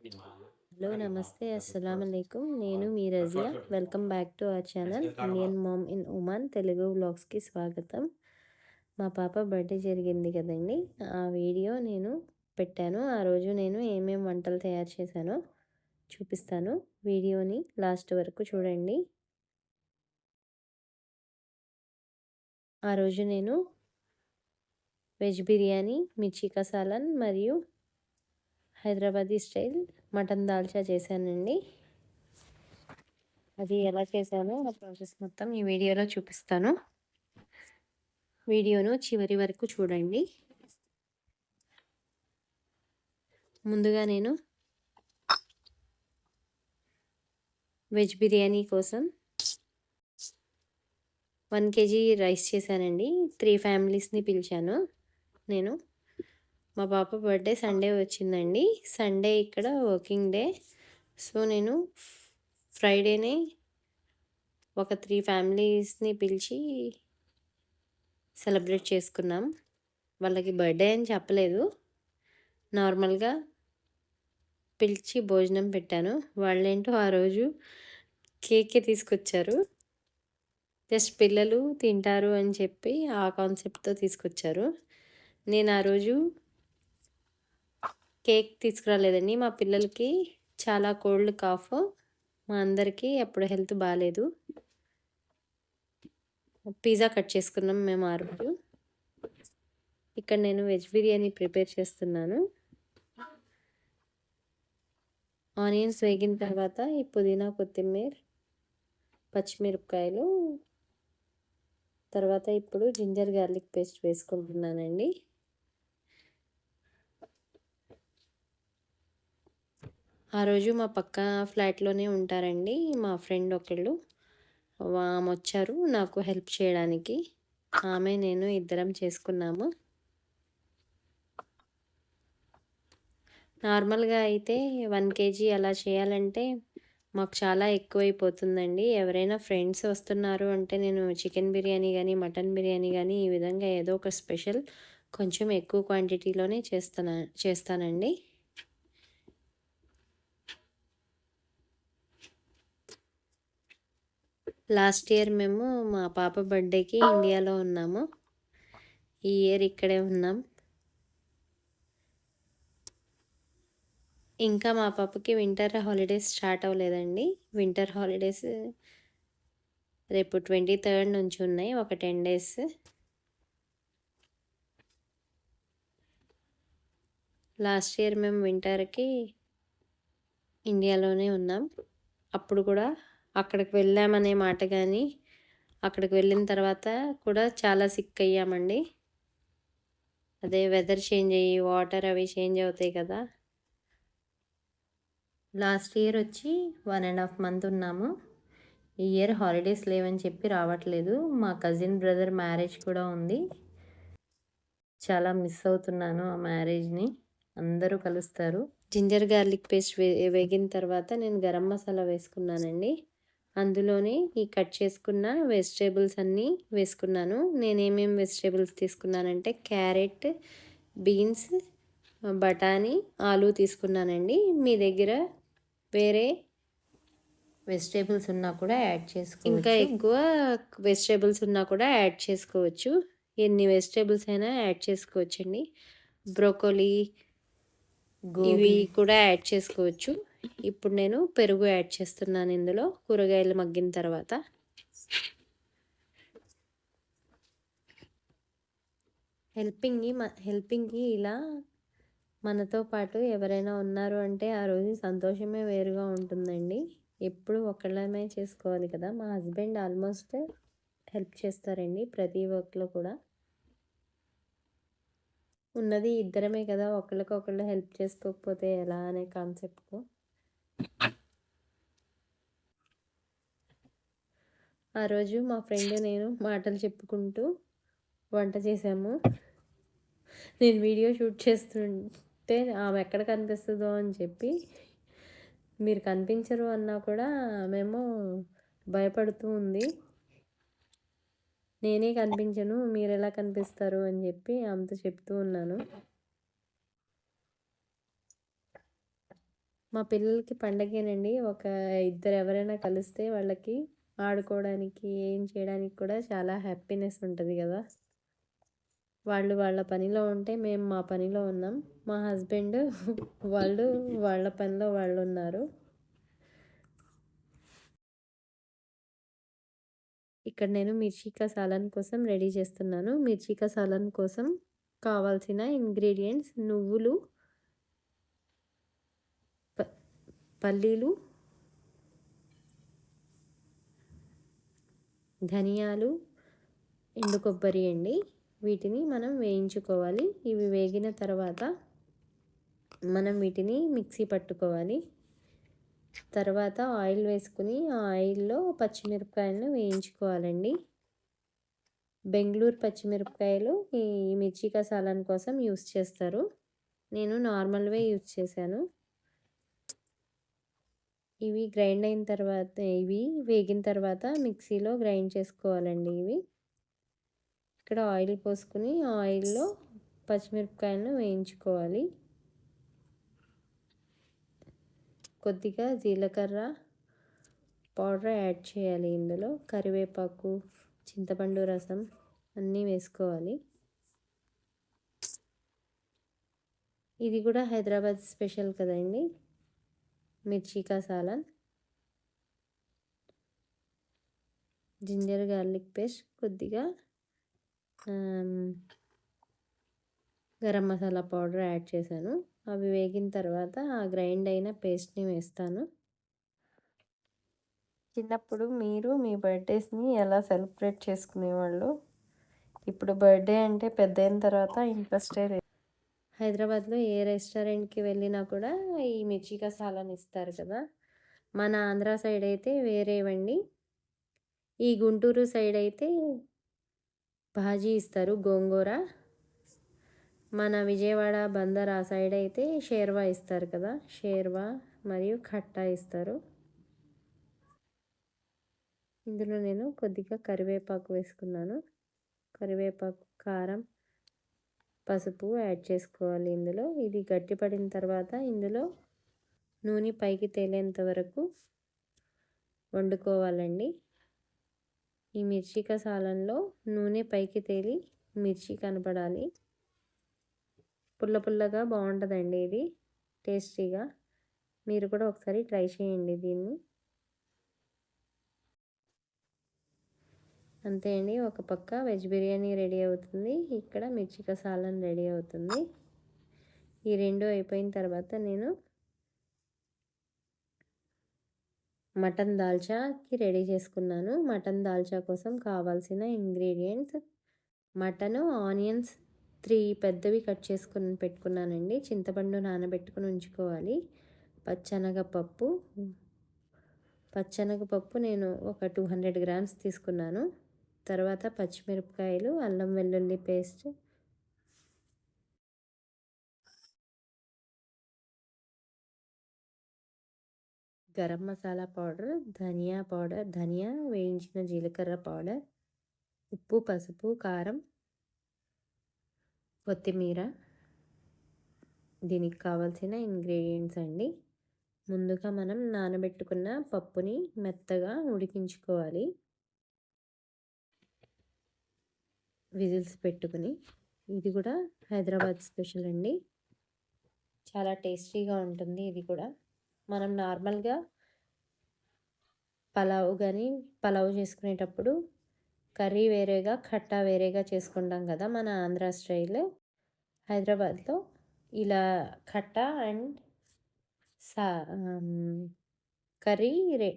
Hello నమస్తే అస్సలం అయికం నేను మీ Razia. Welcome back to our channel. Indian mom in Oman. Telugu వ్లాగ్స్కి స్వాగతం. మా పాప బర్త్డే జరిగింది కదండి. ఆ వీడియో నేను పెట్టాను. ఆ రోజు నేను ఏమేమి వంటలు తయారు చేశానో చూపిస్తాను. వీడియోని లాస్ట్ వరకు చూడండి. ఆ రోజు నేను వెజ్ బిర్యానీ మిర్చి కసాలన్ మరియు హైదరాబాదీ స్టైల్ మటన్ దాల్చా చేశానండి. అది ఎలా చేశానో ఆ ప్రాసెస్ మొత్తం ఈ వీడియోలో చూపిస్తాను. వీడియోను చివరి వరకు చూడండి. ముందుగా నేను వెజ్ బిర్యానీ కోసం వన్ కేజీ రైస్ చేశానండి. త్రీ ఫ్యామిలీస్ని పిలిచాను నేను. మా పాప బర్త్డే సండే వచ్చిందండి. సండే ఇక్కడ వర్కింగ్ డే. సో నేను ఫ్రైడేనే ఒక త్రీ ఫ్యామిలీస్ని పిలిచి సెలబ్రేట్ చేసుకున్నాం. వాళ్ళకి బర్త్డే అని చెప్పలేదు. నార్మల్గా పిలిచి భోజనం పెట్టాను. వాళ్ళేంటో ఆ రోజు కేకే తీసుకొచ్చారు. జస్ట్ పిల్లలు తింటారు అని చెప్పి ఆ కాన్సెప్ట్తో తీసుకొచ్చారు. నేను ఆ రోజు కేక్ తీసుకురాలేదండి. మా పిల్లలకి చాలా కోల్డ్ కాఫ్. మా అందరికీ అప్పుడు హెల్త్ బాగాలేదు పిజ్జా కట్ చేసుకున్నాం మేము ఆ రోజు. ఇక్కడ నేను వెజ్ బిర్యానీ ప్రిపేర్ చేస్తున్నాను. ఆనియన్స్ వేగిన తర్వాత ఈ పుదీనా కొత్తిమీర పచ్చిమిరపకాయలు. తర్వాత ఇప్పుడు జింజర్ గార్లిక్ పేస్ట్ వేసుకుంటున్నానండి. ఆ రోజు మా పక్క ఫ్లాట్లోనే ఉంటారండి మా ఫ్రెండ్ ఒకళ్ళు. ఆమె వచ్చారు నాకు హెల్ప్ చేయడానికి. ఆమె నేను ఇద్దరం చేసుకున్నాము. నార్మల్గా అయితే వన్ కేజీ అలా చేయాలంటే మాకు చాలా ఎక్కువైపోతుందండి. ఎవరైనా ఫ్రెండ్స్ వస్తున్నారు అంటే నేను చికెన్ బిర్యానీ కానీ మటన్ బిర్యానీ కానీ ఈ విధంగా ఏదో ఒక స్పెషల్ కొంచెం ఎక్కువ క్వాంటిటీలోనే చేస్తాను చేస్తానండి. లాస్ట్ ఇయర్ మేము మా పాప బర్త్డేకి ఇండియాలో ఉన్నాము. ఈ ఇయర్ ఇక్కడే ఉన్నాం. ఇంకా మా పాపకి వింటర్ హాలిడేస్ స్టార్ట్ అవ్వలేదండి. వింటర్ హాలిడేస్ రేపు ట్వంటీ థర్డ్ నుంచి ఉన్నాయి ఒక టెన్ డేస్. లాస్ట్ ఇయర్ మేము వింటర్కి ఇండియాలోనే ఉన్నాం. అప్పుడు కూడా అక్కడికి వెళ్ళామనే మాట కానీ అక్కడికి వెళ్ళిన తర్వాత కూడా చాలా సిక్ అయ్యామండి. అదే వెదర్ చేంజ్ అయ్యి వాటర్ అవి చేంజ్ అవుతాయి కదా. లాస్ట్ ఇయర్ వచ్చి వన్ అండ్ హాఫ్ మంత్ ఉన్నాము. ఈ ఇయర్ హాలిడేస్ లేవని చెప్పి రావట్లేదు. మా కజిన్ బ్రదర్ మ్యారేజ్ కూడా ఉంది. చాలా మిస్ అవుతున్నాను ఆ మ్యారేజ్ని అందరూ కలుస్తారు. జింజర్ గార్లిక్ పేస్ట్ వే వేగిన తర్వాత నేను గరం మసాలా వేసుకున్నానండి. అందులోనే ఈ కట్ చేసుకున్న వెజిటేబుల్స్ అన్నీ వేసుకున్నాను. నేను ఏమేమి వెజిటేబుల్స్ తీసుకున్నానంటే క్యారెట్ బీన్స్ బఠానీ ఆలు తీసుకున్నానండి. మీ దగ్గర వేరే వెజిటేబుల్స్ ఉన్నా కూడా యాడ్ చేసుకో ఇంకా ఎక్కువ వెజిటేబుల్స్ ఉన్నా కూడా యాడ్ చేసుకోవచ్చు. ఎన్ని వెజిటేబుల్స్ అయినా యాడ్ చేసుకోవచ్చండి. బ్రోకోలీ ఇవి కూడా యాడ్ చేసుకోవచ్చు. ఇప్పుడు నేను పెరుగు యాడ్ చేస్తున్నాను ఇందులో కూరగాయలు మగ్గిన తర్వాత. హెల్పింగ్కి హెల్పింగ్కి ఇలా మనతో పాటు ఎవరైనా ఉన్నారు అంటే ఆ రోజు సంతోషమే వేరుగా ఉంటుందండి. ఎప్పుడు ఒకళ్ళమే చేసుకోవాలి కదా. మా హస్బెండ్ ఆల్మోస్ట్ హెల్ప్ చేస్తారండి ప్రతి వర్క్లో కూడా. ఉన్నది ఇద్దరమే కదా ఒకళ్ళకొకళ్ళు హెల్ప్ చేసుకోకపోతే ఎలా అనే కాన్సెప్ట్తో ఆ రోజు మా ఫ్రెండ్ నేను మాటలు చెప్పుకుంటూ వంట చేసాము నేను వీడియో షూట్ చేస్తుంటే ఆమె ఎక్కడ కనిపిస్తుందో అని చెప్పి మీరు కనిపించరు అన్నా కూడా మేము భయపడుతూ ఉంది. నేనే కనిపించను మీరు ఎలా కనిపిస్తారు అని చెప్పి ఆమెతో చెప్తూ ఉన్నాను. మా పిల్లలకి పండగేనండి. ఒక ఇద్దరు ఎవరైనా కలిస్తే వాళ్ళకి ఆడుకోవడానికి, ఏం చేయడానికి కూడా చాలా హ్యాపీనెస్ ఉంటుంది కదా వాళ్ళు వాళ్ళ పనిలో ఉంటే, మేము మా పనిలో ఉన్నాం. మా హస్బెండ్ వాళ్ళు వాళ్ళ పనిలో వాళ్ళు ఉన్నారు ఇక్కడ నేను మిర్చికా సాలన్ కోసం రెడీ చేస్తున్నాను. మిర్చికా సాలన్ కోసం కావాల్సిన ఇంగ్రీడియంట్స్ నువ్వులు పల్లీలు ధనియాలు, ఎండు కొబ్బరి అండి. వీటిని మనం వేయించుకోవాలి. ఇవి వేగిన తర్వాత మనం వీటిని మిక్సీ పట్టుకోవాలి. తర్వాత ఆయిల్ వేసుకుని ఆ ఆయిల్‌లో పచ్చిమిరపకాయలను వేయించుకోవాలండి. బెంగుళూరు పచ్చిమిరపకాయలు ఈ మిర్చి కసాలను కోసం యూస్ చేస్తారు. నేను నార్మల్‌వే యూజ్ చేశాను. ఇవి గ్రైండ్ అయిన తర్వాత ఇవి వేగిన తర్వాత మిక్సీలో గ్రైండ్ చేసుకోవాలండి ఇవి. ఇక్కడ ఆయిల్ పోసుకొని ఆయిల్‌లో పచ్చిమిరపకాయలను వేయించుకోవాలి. కొద్దిగా జీలకర్ర పౌడర్ యాడ్ చేయాలి ఇందులో. కరివేపాకు, చింతపండు రసం అన్నీ వేసుకోవాలి. ఇది కూడా హైదరాబాద్ స్పెషల్ కదండీ! మిర్చి కా సాలన్. జింజర్ గార్లిక్ పేస్ట్ కొద్దిగా గరం మసాలా పౌడర్ యాడ్ చేశాను. అవి వేగిన తర్వాత ఆ గ్రైండ్ అయిన పేస్ట్‌ని వేస్తాను. చిన్నప్పుడు మీరు మీ బర్త్‌డేస్‌ని ఎలా సెలబ్రేట్ చేసుకునేవాళ్ళు? ఇప్పుడు బర్త్‌డే అంటే పెద్దయిన తర్వాత ఇంట్రెస్టే లేదు. హైదరాబాద్‌లో ఏ రెస్టారెంట్‌కి వెళ్ళినా కూడా ఈ మిర్చి కా ఇస్తారు కదా! మన ఆంధ్ర సైడ్ అయితే వేరేవండి. ఈ గుంటూరు సైడ్ అయితే భాజీ ఇస్తారు గోంగూర. మన విజయవాడ, బందర్ ఆ సైడ్ అయితే షేర్వా ఇస్తారు కదా! షేర్వా మరియు ఖట్టా ఇస్తారు. ఇందులో నేను కొద్దిగా కరివేపాకు వేసుకున్నాను. కరివేపాకు, కారం, పసుపు యాడ్ చేసుకోవాలి ఇందులో. ఇది గట్టిపడిన తర్వాత ఇందులో నూనె పైకి తేలేంత వరకు వండుకోవాలండి. ఈ మిర్చి కసాలంలో నూనె పైకి తేలి మిర్చి కనపడాలి. పుల్ల పుల్లగా బాగుంటుందండి ఇది. టేస్టీగా. మీరు కూడా ఒకసారి ట్రై చేయండి దీన్ని. అంతే అండి. ఒక పక్క వెజ్ బిర్యానీ రెడీ అవుతుంది. ఇక్కడ మిర్చి కసాలం రెడీ అవుతుంది. ఈ రెండు అయిపోయిన తర్వాత నేను మటన్ దాల్చాకి రెడీ చేసుకున్నాను. మటన్ దాల్చా కోసం కావాల్సిన ఇంగ్రీడియంట్స్ మటను, ఆనియన్స్ త్రీ పెద్దవి కట్ చేసుకుని పెట్టుకున్నానండి. చింతపండు నానబెట్టుకుని ఉంచుకోవాలి. పచ్చనగపప్పు పచ్చనగపప్పు నేను ఒక 200 గ్రామ్స్ తీసుకున్నాను. తర్వాత పచ్చిమిరపకాయలు, అల్లం వెల్లుల్లి పేస్ట్ గరం మసాలా పౌడర్, ధనియా పౌడర్, ధనియా, వేయించిన జీలకర్ర పౌడర్, ఉప్పు, పసుపు, కారం, కొత్తిమీర దీనికి కావాల్సిన ఇంగ్రీడియంట్స్ అండి. ముందుగా మనం నానబెట్టుకున్న పప్పుని మెత్తగా ఉడికించుకోవాలి. విజిల్స్ పెట్టుకుని ఇది కూడా హైదరాబాద్ స్పెషల్ అండి. చాలా టేస్టీగా ఉంటుంది ఇది కూడా. మనం నార్మల్‌గా పలావ్ కానీ పలావ్ చేసుకునేటప్పుడు కర్రీ వేరేగా, ఖట్టా వేరేగా చేసుకుంటాం కదా! మన ఆంధ్ర స్టైల్. హైదరాబాద్‌లో ఇలా ఖట్టా అండ్ సా కర్రీ రె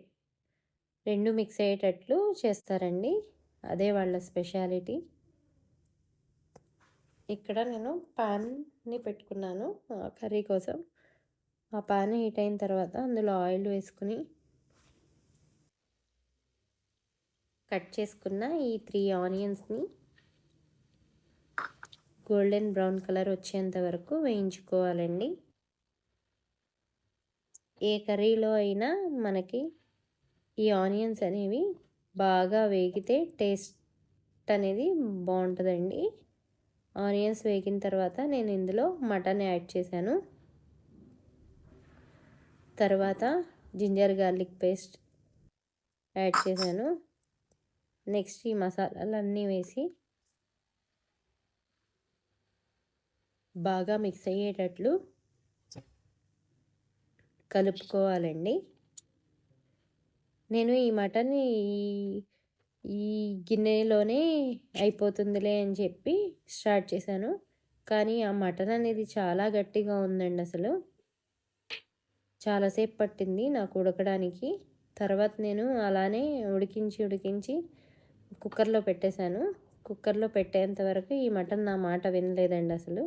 రెండు మిక్స్ అయ్యేటట్లు చేస్తారండి. అదే వాళ్ళ స్పెషాలిటీ. ఇక్కడ నేను పాన్‌ని పెట్టుకున్నాను కర్రీ కోసం. ఆ పాన్ హీట్ అయిన తర్వాత అందులో ఆయిల్ వేసుకొని కట్ చేసుకున్న ఈ త్రీ ఆనియన్స్‌ని గోల్డెన్ బ్రౌన్ కలర్ వచ్చేంత వరకు వేయించుకోవాలండి. ఏ కర్రీలో అయినా మనకి ఈ ఆనియన్స్ అనేవి బాగా వేగితే టేస్ట్ అనేది బాగుంటుందండి ఆనియన్స్ వేగిన తర్వాత నేను ఇందులో మటన్ యాడ్ చేశాను. తర్వాత జింజర్ గార్లిక్ పేస్ట్ యాడ్ చేశాను నెక్స్ట్ ఈ మసాలాలన్నీ వేసి బాగా మిక్స్ అయ్యేటట్లు కలుపుకోవాలండి నేను ఈ మటన్ ఈ ఈ గిన్నెలోనే అయిపోతుందిలే అని చెప్పి స్టార్ట్ చేశాను. కానీ ఆ మటన్ అనేది చాలా గట్టిగా ఉందండి అసలు. చాలాసేపు పట్టింది నాకు ఉడకడానికి. తర్వాత నేను అలానే ఉడికించి ఉడికించి కుక్కర్లో పెట్టేశాను. కుక్కర్లో పెట్టేంత వరకు ఈ మటన్ నా మాట వినలేదండి అసలు.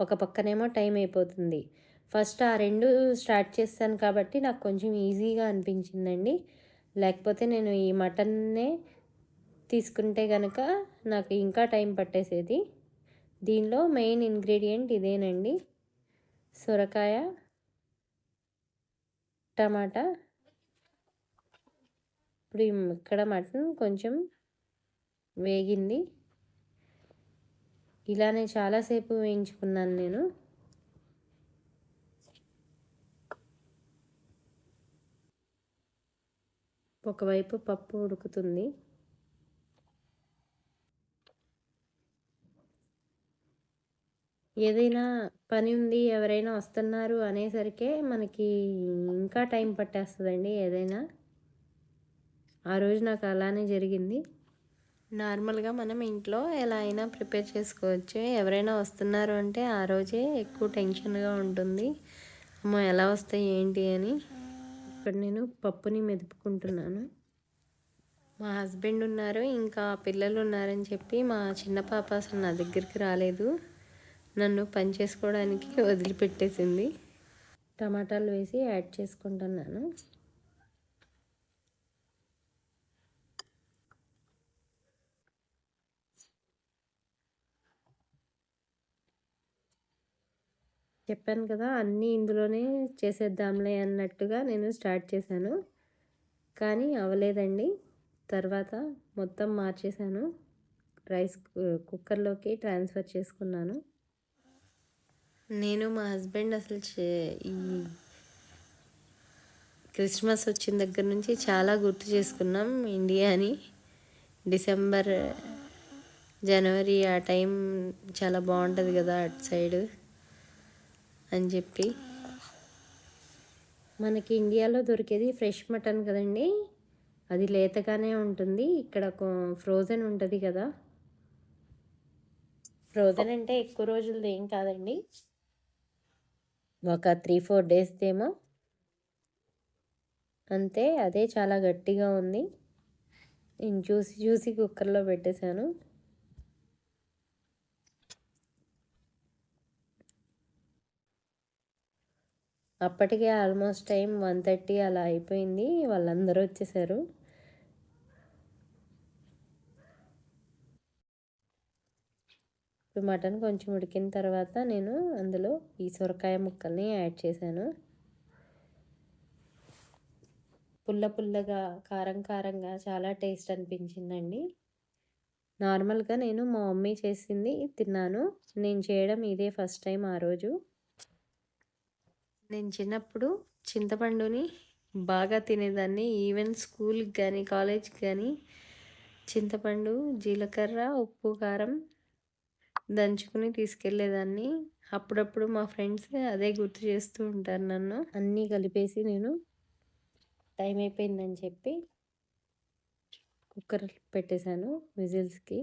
ఒక పక్కనేమో టైం అయిపోతుంది. ఫస్ట్ ఆ రెండు స్టార్ట్ చేస్తాను కాబట్టి నాకు కొంచెం ఈజీగా అనిపించిందండి. లేకపోతే నేను ఈ మటన్నే తీసుకుంటే కనుక నాకు ఇంకా టైం పట్టేసేది. దీనిలో మెయిన్ ఇంగ్రీడియంట్ ఇదేనండి. సొరకాయ టమాటా. ఇప్పుడు ఇక్కడ మటన్ కొంచెం వేగింది. ఇలానే చాలాసేపు వేయించుకున్నాను నేను. ఒకవైపు పప్పు ఉడుకుతుంది. ఏదైనా పని ఉంది ఎవరైనా వస్తున్నారు అనేసరికే మనకి ఇంకా టైం పట్టేస్తుందండి ఏదైనా. ఆ రోజు నాకు అలానే జరిగింది. నార్మల్గా మనం ఇంట్లో ఎలా అయినా ప్రిపేర్ చేసుకోవచ్చు. ఎవరైనా వస్తున్నారు అంటే ఆ రోజే ఎక్కువ టెన్షన్గా ఉంటుంది. అమ్మ ఎలా వస్తాయి ఏంటి అని. ఇక్కడ నేను పప్పుని మెదుపుకుంటున్నాను. మా హస్బెండ్ ఉన్నారు ఇంకా పిల్లలు ఉన్నారని చెప్పి మా చిన్న పాప అసలు నా దగ్గరికి రాలేదు. నన్ను పని చేసుకోవడానికి వదిలిపెట్టేసింది. టమాటాలు వేసి యాడ్ చేసుకుంటున్నాను. చెప్పాను కదా అన్నీ ఇందులోనే చేసేద్దాంలే అన్నట్టుగా నేను స్టార్ట్ చేశాను. కానీ అవ్వలేదండి. తర్వాత మొత్తం మార్చేశాను. రైస్ కుక్కర్లోకి ట్రాన్స్ఫర్ చేసుకున్నాను. నేను మా హస్బెండ్ అసలు ఈ క్రిస్మస్ వచ్చిన దగ్గర నుంచి చాలా గుర్తు చేసుకున్నాం ఇండియాని డిసెంబర్ జనవరి ఆ టైం చాలా బాగుంటుంది కదా అటు సైడ్. అని చెప్పి. మనకి ఇండియాలో దొరికేది ఫ్రెష్ మటన్ కదండి. అది లేతగానే ఉంటుంది. ఇక్కడ ఫ్రోజన్ ఉంటుంది కదా. ఫ్రోజన్ అంటే ఎక్కువ రోజులది ఏం కాదండి. ఒక త్రీ ఫోర్ డేస్ ఏమో అంతే అదే చాలా గట్టిగా ఉంది. నేను చూసి చూసి కుక్కర్లో పెట్టేశాను. అప్పటికే ఆల్మోస్ట్ టైం వన్ థర్టీ అలా అయిపోయింది. వాళ్ళందరూ వచ్చేసారు. ఇప్పుడు మటన్ కొంచెం ఉడికిన తర్వాత నేను అందులో ఈ సొరకాయ ముక్కల్ని యాడ్ చేశాను. పుల్ల పుల్లగా కారం కారంగా చాలా టేస్ట్ అనిపించిందండి. నార్మల్గా నేను మా మమ్మీ చేసింది తిన్నాను. నేను చేయడం ఇదే ఫస్ట్ టైం ఆ రోజు. నేను చిన్నప్పుడు చింతపండుని బాగా తినేదాన్ని. ఈవెన్ స్కూల్కి కానీ కాలేజ్కి కానీ చింతపండు జీలకర్ర ఉప్పు కారం దంచుకుని తీసుకెళ్ళేదాన్ని. అప్పుడప్పుడు మా ఫ్రెండ్స్ అదే గుర్తు చేస్తూ ఉంటారు నన్ను. అన్నీ కలిపేసి నేను టైం అయిపోయిందని చెప్పి కుక్కర్ పెట్టేశాను విజిల్స్కి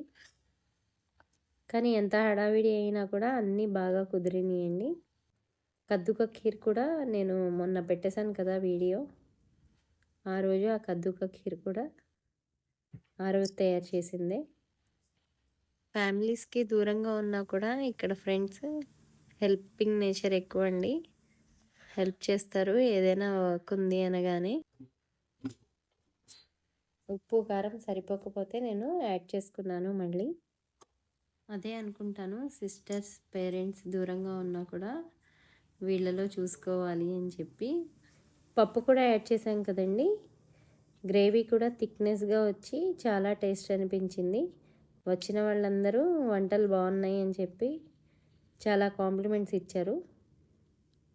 కానీ ఎంత హడావిడి అయినా కూడా అన్నీ బాగా కుదిరినాయండి. కద్దుక ఖీర్ కూడా నేను మొన్న పెట్టేశాను కదా వీడియో. ఆ రోజు ఆ కద్దుక ఖీర్ కూడా ఆ రోజు తయారు చేసిందే. ఫ్యామిలీస్కి దూరంగా ఉన్నా కూడా ఇక్కడ ఫ్రెండ్స్ హెల్పింగ్ నేచర్ ఎక్కువ అండి హెల్ప్ చేస్తారు ఏదైనా వర్క్ ఉంది అనగానే. ఉప్పు కారం సరిపోకపోతే నేను యాడ్ చేసుకున్నాను మళ్ళీ. అదే అనుకుంటాను సిస్టర్స్ పేరెంట్స్ దూరంగా ఉన్నా కూడా వీళ్ళలో చూసుకోవాలి అని చెప్పి పప్పు కూడా యాడ్ చేశాం కదండి. గ్రేవీ కూడా థిక్నెస్గా వచ్చి చాలా టేస్ట్ అనిపించింది. వచ్చిన వాళ్ళందరూ వంటలు బాగున్నాయి అని చెప్పి చాలా కాంప్లిమెంట్స్ ఇచ్చారు.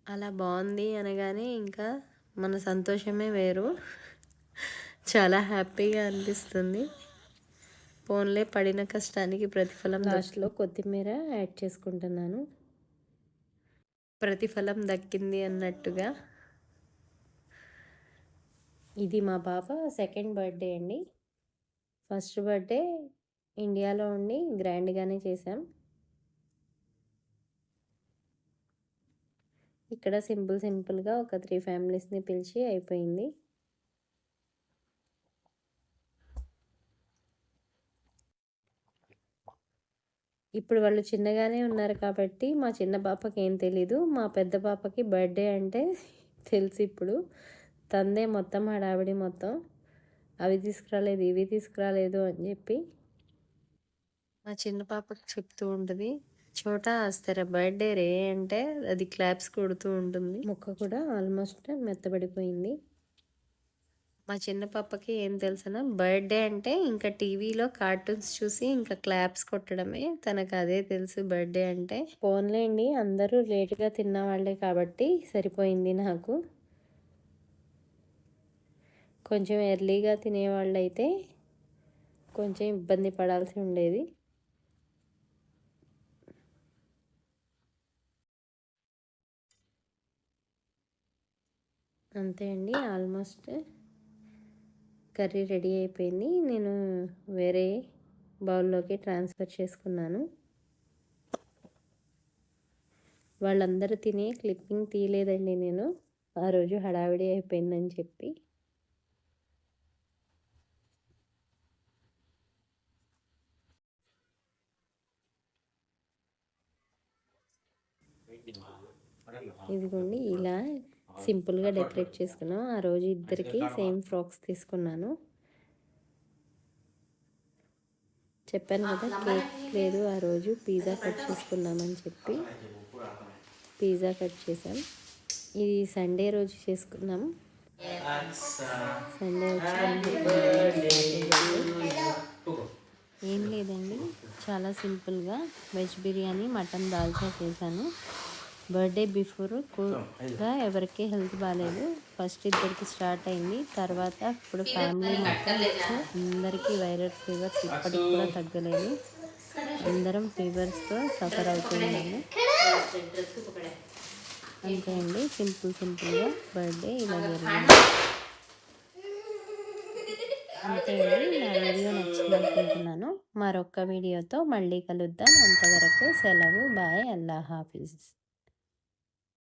అలా బాగుంది అనగానే ఇంకా మన సంతోషమే వేరు. చాలా హ్యాపీగా అనిపిస్తుంది. ఫోన్లే పడిన కష్టానికి ప్రతిఫలం లాస్ట్లో కొత్తిమీర యాడ్ చేసుకుంటున్నాను. ప్రతిఫలం దక్కింది అన్నట్టుగా. ఇది మా పాప సెకండ్ బర్త్డే అండి. ఫస్ట్ బర్త్డే ఇండియాలో ఉండి గ్రాండ్గానే చేసాం ఇక్కడ సింపుల్ సింపుల్గా ఒక త్రీ ఫ్యామిలీస్ని పిలిచి అయిపోయింది. ఇప్పుడు వాళ్ళు చిన్నగానే ఉన్నారు కాబట్టి మా చిన్న పాపకి ఏం తెలీదు. మా పెద్ద పాపకి బర్త్డే అంటే తెలుసు ఇప్పుడు. తందే మొత్తం హడావిడి మొత్తం. అవి తీసుకురాలేదు ఇవి తీసుకురాలేదు అని చెప్పి మా చిన్న పాపకి చెప్తూ ఉంటుంది. చోట అస్తర బర్త్డే రే అంటే అది క్లాప్స్ కొడుతూ ఉంటుంది. ముక్క కూడా ఆల్మోస్ట్ మెత్తబడిపోయింది. మా చిన్న పాపకి ఏం తెలుసనా? బర్త్డే అంటే ఇంకా టీవీలో కార్టూన్స్ చూసి ఇంకా క్లాప్స్ కొట్టడమే. తనకు అదే తెలుసు బర్త్డే అంటే. ఫోన్లేండి అందరూ లేటుగా తిన్నవాళ్ళే కాబట్టి సరిపోయింది నాకు. కొంచెం ఎర్లీగా తినేవాళ్ళు అయితే కొంచెం ఇబ్బంది పడాల్సి ఉండేది. అంతే అండి ఆల్మోస్ట్. కర్రీ రెడీ అయిపోయింది. నేను వేరే బౌల్లోకి ట్రాన్స్ఫర్ చేసుకున్నాను. వాళ్ళందరూ తినే క్లిప్పింగ్ తీయలేదండి నేను. ఆ రోజు హడావిడి అయిపోయిందని చెప్పి. ఇదిగోండి ఇలా సింపుల్గా డెకరేట్ చేసుకున్నాం. ఆ రోజు ఇద్దరికి సేమ్ ఫ్రాక్స్ తీసుకున్నాను. చెప్పాను కదా కేక్ లేదు ఆ రోజు పిజ్జా కట్ చేసుకున్నామని చెప్పి పిజ్జా కట్ చేసాం ఇది సండే రోజు చేసుకున్నాం. సండే వచ్చి ఏం లేదండి చాలా సింపుల్గా వెజ్ బిర్యానీ మటన్ దాల్చా చేశాను. బర్త్డే బిఫోర్ కూడా ఎవరికి హెల్త్ బాగాలేదు. ఫస్ట్ ఇద్దరికి స్టార్ట్ అయింది. తర్వాత ఇప్పుడు ఫ్యామిలీ మొత్తం అందరికీ వైరల్ ఫీవర్స్ ఇప్పటికి కూడా తగ్గలేదు. అందరం ఫీవర్స్తో సఫర్ అవుతున్నాము. అంతే అండి. సింపుల్ సింపుల్గా బర్త్డే ఇలా జరిగింది. అంతే అండి. నా వీడియో నచ్చింది అనుకుంటున్నాను మరొక వీడియోతో మళ్ళీ కలుద్దాం. అంతవరకు సెలవు. బాయ్. అల్లా హాఫీజ్.